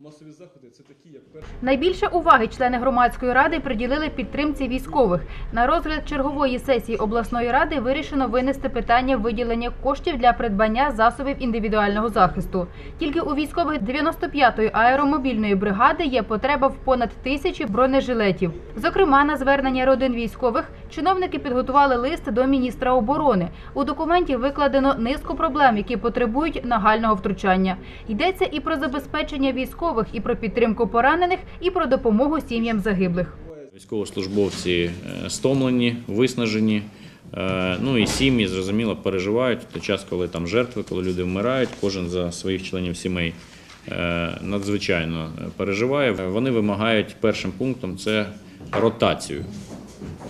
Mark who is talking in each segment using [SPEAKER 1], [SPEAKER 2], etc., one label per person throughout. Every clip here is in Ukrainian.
[SPEAKER 1] масові заходи це такі, як перший.
[SPEAKER 2] Найбільше уваги члени громадської ради приділили підтримці військових. На розгляд чергової сесії обласної ради вирішено винести питання виділення коштів для придбання засобів індивідуального захисту. Тільки у військових 95-ї аеромобільної бригади є потреба в понад тисячі бронежилетів. Зокрема, на звернення родин військових чиновники підготували лист до міністра оборони. У документі викладено низку проблем, які потребують нагального втручання. Йдеться і про забезпечення військових, і про підтримку поранених, і про допомогу сім'ям загиблих.
[SPEAKER 3] Військовослужбовці е, стомлені, виснажені. е, Ну і сім'ї, зрозуміло, переживають той час, коли там жертви, коли люди вмирають, кожен за своїх членів сімей е, надзвичайно переживає. Вони вимагають першим пунктом це ротацію.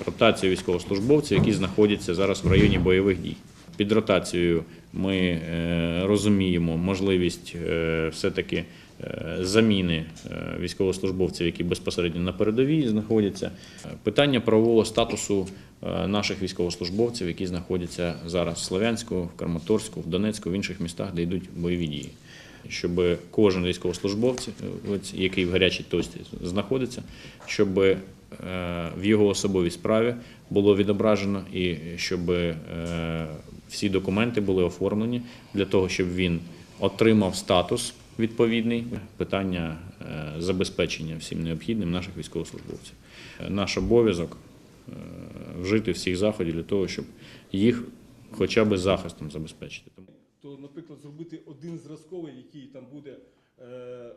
[SPEAKER 3] Ротацію військовослужбовців, які знаходяться зараз в районі бойових дій. Під ротацією ми е, розуміємо можливість е, все-таки е, заміни військовослужбовців, які безпосередньо на передовій знаходяться. Питання правового статусу наших військовослужбовців, які знаходяться зараз в Слов'янську, в Краматорську, в Донецьку, в інших містах, де йдуть бойові дії. Щоб кожен військовослужбовець, який в гарячій точці знаходиться, щоб в його особовій справі було відображено і щоб е, всі документи були оформлені для того, щоб він отримав статус відповідний. Питання е, забезпечення всім необхідним наших військовослужбовців. Е, Наш обов'язок е, вжити всіх заходів для того, щоб їх хоча б захистом забезпечити.
[SPEAKER 1] То, наприклад, зробити один зразковий, який там буде е,